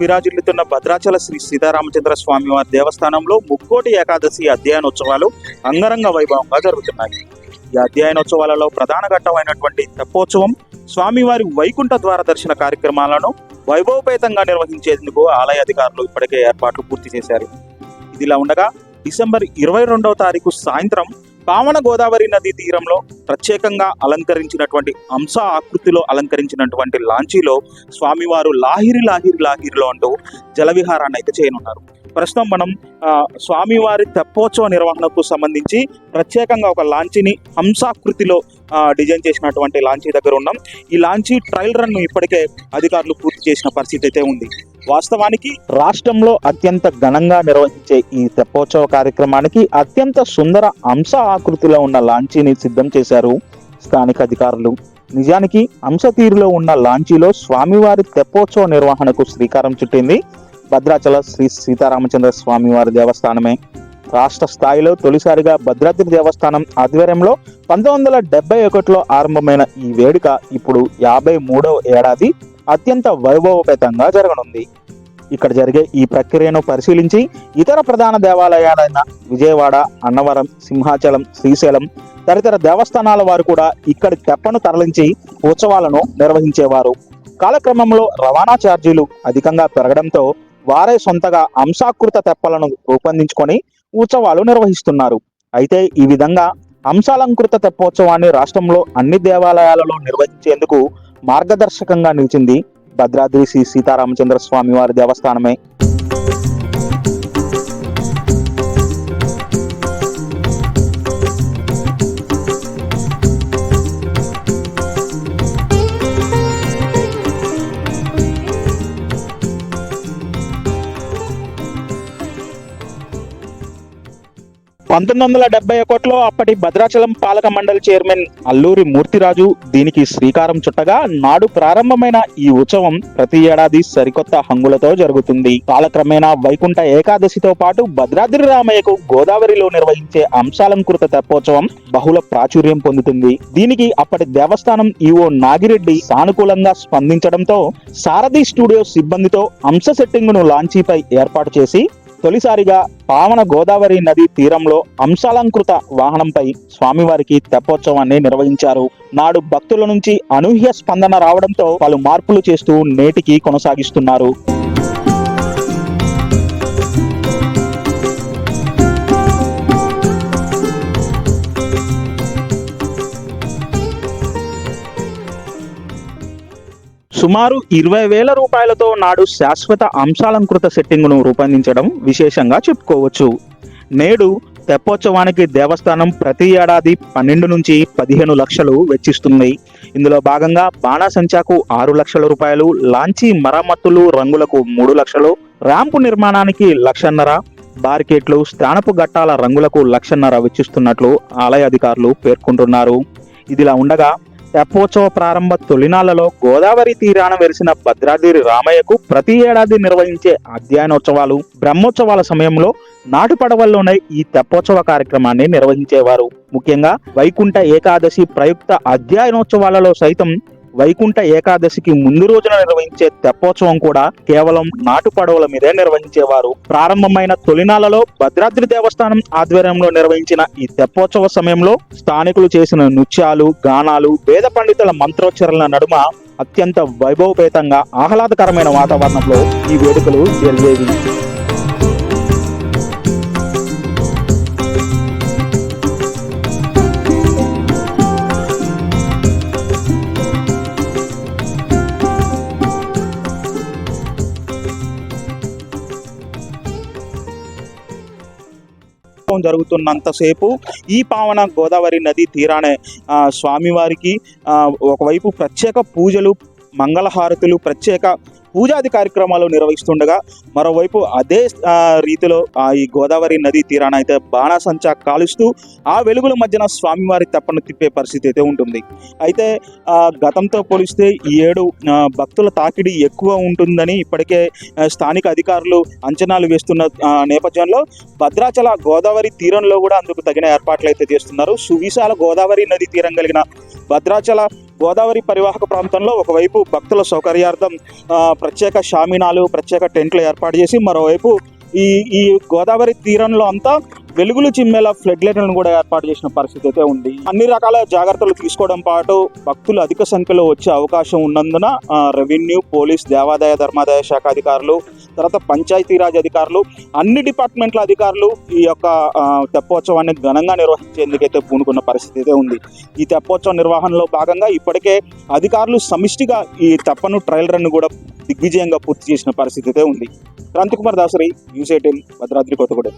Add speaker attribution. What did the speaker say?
Speaker 1: విరాజిల్లుతున్న భద్రాచల శ్రీ సీతారామచంద్ర స్వామి వారి దేవస్థానంలో ముక్కోటి ఏకాదశి అధ్యయనోత్సవాలు అంగరంగ వైభవంగా జరుగుతున్నాయి. ఈ అధ్యయనోత్సవాలలో ప్రధాన ఘట్టమైనటువంటి తెప్పోత్సవం స్వామివారి వైకుంఠ ద్వార దర్శన కార్యక్రమాలను వైభవపేతంగా నిర్వహించేందుకు ఆలయ అధికారులు ఇప్పటికే ఏర్పాట్లు పూర్తి చేశారు. ఇదిలా ఉండగా డిసెంబర్ ఇరవై రెండవ తారీఖు సాయంత్రం పావన గోదావరి నదీ తీరంలో ప్రత్యేకంగా అలంకరించినటువంటి అంశ ఆకృతిలో అలంకరించినటువంటి లాంచీలో స్వామివారు లాహిరి లాహిరి లాహిరిలో అంటూ జలవిహారాన్ని అయితే చేయనున్నారు. ప్రస్తుతం మనం స్వామివారి తెప్పోత్సవ నిర్వహణకు సంబంధించి ప్రత్యేకంగా ఒక లాంచీని హంసాకృతిలో డిజైన్ చేసినటువంటి లాంచీ దగ్గర ఉన్నాం. ఈ లాంచీ ట్రయల్ రన్ ఇప్పటికే అధికారులు పూర్తి చేసిన పరిస్థితి అయితే ఉంది. వాస్తవానికి రాష్ట్రంలో అత్యంత ఘనంగా నిర్వహించే ఈ తెప్పోత్సవ కార్యక్రమానికి అత్యంత సుందర అంశ ఆకృతిలో ఉన్న లాంచీని సిద్ధం చేశారు స్థానిక అధికారులు. నిజానికి అంశ తీరులో ఉన్న లాంచీలో స్వామివారి తెప్పోత్సవ నిర్వహణకు శ్రీకారం చుట్టింది భద్రాచల శ్రీ సీతారామచంద్ర స్వామివారి దేవస్థానమే. రాష్ట్ర స్థాయిలో తొలిసారిగా భద్రాద్రి దేవస్థానం ఆధ్వర్యంలో పంతొమ్మిది వందల డెబ్బై ఒకటిలో ఆరంభమైన ఈ వేడుక ఇప్పుడు యాభై మూడవ ఏడాది అత్యంత వైభవపేతంగా జరగనుంది. ఇక్కడ జరిగే ఈ ప్రక్రియను పరిశీలించి ఇతర ప్రధాన దేవాలయాలైన విజయవాడ అన్నవరం సింహాచలం శ్రీశైలం తదితర దేవస్థానాల వారు కూడా ఇక్కడి తెప్పను తరలించి ఉత్సవాలను నిర్వహించేవారు. కాలక్రమంలో రవాణా ఛార్జీలు అధికంగా పెరగడంతో వారే సొంతగా అంశాకృత తెప్పలను రూపొందించుకొని ఉత్సవాలు నిర్వహిస్తున్నారు. అయితే ఈ విధంగా అంశాలంకృత తెప్పోత్సవాన్ని రాష్ట్రంలో అన్ని దేవాలయాలలో నిర్వహించేందుకు మార్గదర్శకంగా నిలిచింది భద్రాద్రి శ్రీ సీతారామచంద్ర స్వామి వారి దేవస్థానమే. పంతొమ్మిది వందల డెబ్బై ఒకటిలో అప్పటి భద్రాచలం పాలక మండలి చైర్మన్ అల్లూరి మూర్తిరాజు దీనికి శ్రీకారం చుట్టగా నాడు ప్రారంభమైన ఈ ఉత్సవం ప్రతి ఏడాది సరికొత్త హంగులతో జరుగుతుంది. కాలక్రమేణా వైకుంఠ ఏకాదశితో పాటు భద్రాద్రి రామయ్యకు గోదావరిలో నిర్వహించే అంశాలంకృత తెప్పోత్సవం బహుళ ప్రాచుర్యం పొందుతుంది. దీనికి అప్పటి దేవస్థానం ఈవో నాగిరెడ్డి సానుకూలంగా స్పందించడంతో సారథి స్టూడియో సిబ్బందితో అంశ సెట్టింగ్ను లాంచీపై ఏర్పాటు చేసి తొలిసారిగా పావన గోదావరి నది తీరంలో అంశాలంకృత వాహనంపై స్వామివారికి తెప్పోత్సవాన్ని నిర్వహించారు. నాడు భక్తుల నుంచి అనూహ్య స్పందన రావడంతో పలు మార్పులు చేస్తూ నేటికి కొనసాగిస్తున్నారు. సుమారు ఇరవై వేల రూపాయలతో నాడు శాశ్వత అంశాలంకృత సెట్టింగ్ను రూపొందించడం విశేషంగా చెప్పుకోవచ్చు. నేడు తెప్పోత్సవానికి దేవస్థానం ప్రతి ఏడాది పన్నెండు నుంచి పదిహేను లక్షలు వెచ్చిస్తుంది. ఇందులో భాగంగా బాణాసంచాకు ఆరు లక్షల రూపాయలు లాంచీ మరమ్మతులు రంగులకు మూడు లక్షలు ర్యాంపు నిర్మాణానికి లక్షన్నర బార్కెట్లు స్థానపు గట్టాల రంగులకు లక్షన్నర వెచ్చిస్తున్నట్లు ఆలయ అధికారులు పేర్కొంటున్నారు. ఇదిలా ఉండగా తెప్పోత్సవ ప్రారంభ తొలినాళ్ళలో గోదావరి తీరాన వెలిసిన భద్రాద్రి రామయ్యకు ప్రతి ఏడాది నిర్వహించే అధ్యయనోత్సవాలు బ్రహ్మోత్సవాల సమయంలో నాటు పడవల్లోనే ఈ తెప్పోత్సవ కార్యక్రమాన్ని నిర్వహించేవారు. ముఖ్యంగా వైకుంఠ ఏకాదశి ప్రయుక్త అధ్యయనోత్సవాలలో సైతం వైకుంఠ ఏకాదశికి ముందు రోజున నిర్వహించే తెప్పోత్సవం కూడా కేవలం నాటు పడవల మీదే నిర్వహించేవారు. ప్రారంభమైన తొలినాలలో భద్రాద్రి దేవస్థానం ఆధ్వర్యంలో నిర్వహించిన ఈ తెప్పోత్సవ సమయంలో స్థానికులు చేసిన నృత్యాలు గానాలు వేద పండితుల మంత్రోచ్చరణల నడుమ అత్యంత వైభవపేతంగా ఆహ్లాదకరమైన వాతావరణంలో ఈ వేడుకలు జరిగేవి. జరుగుతున్నంతసేపు ఈ పావన గోదావరి నది తీరానే ఆ, స్వామివారికి ఆ, ఒకవైపు ప్రత్యేక పూజలు మంగళహారతులు ప్రత్యేక పూజాది కార్యక్రమాలు నిర్వహిస్తుండగా మరోవైపు అదే రీతిలో ఆ ఈ గోదావరి నది తీరాన అయితే బాణాసంచా కాలుస్తూ ఆ వెలుగుల మధ్యన స్వామివారి తప్పను తిప్పే పరిస్థితి అయితే ఉంటుంది. అయితే గతంతో పోలిస్తే ఈ ఏడు భక్తుల తాకిడి ఎక్కువ ఉంటుందని ఇప్పటికే స్థానిక అధికారులు అంచనాలు వేస్తున్న నేపథ్యంలో భద్రాచల గోదావరి తీరంలో కూడా అందుకు తగిన ఏర్పాట్లు అయితే చేస్తున్నారు. సువిశాల గోదావరి నది తీరం కలిగిన భద్రాచల గోదావరి పరివాహక ప్రాంతంలో ఒకవైపు భక్తుల సౌకర్యార్థం ప్రత్యేక షామినాలు ప్రత్యేక టెంట్లు ఏర్పాటు చేసి మరోవైపు ఈ ఈ గోదావరి తీరంలో అంతా వెలుగులు చిమ్మేలా ఫ్లడ్ లైట్లను కూడా ఏర్పాటు చేసిన పరిస్థితి అయితే ఉంది. అన్ని రకాల జాగ్రత్తలు తీసుకోవడం పాటు భక్తులు అధిక సంఖ్యలో వచ్చే అవకాశం ఉన్నందున రెవెన్యూ పోలీస్ దేవాదాయ ధర్మాదాయ శాఖ అధికారులు తర్వాత పంచాయతీరాజ్ అధికారులు అన్ని డిపార్ట్మెంట్ల అధికారులు ఈ యొక్క తెప్పోత్సవాన్ని ఘనంగా నిర్వహించేందుకైతే పూనుకున్న పరిస్థితి అయితే ఉంది. ఈ తెప్పోత్సవ నిర్వహణలో భాగంగా ఇప్పటికే అధికారులు సమిష్టిగా ఈ తెప్పను ట్రయల్ రన్ కూడా దిగ్విజయంగా పూర్తి చేసిన పరిస్థితి అయితే ఉంది. Kranthikumar Dasari news eighteen Bhadradri Kothagudem.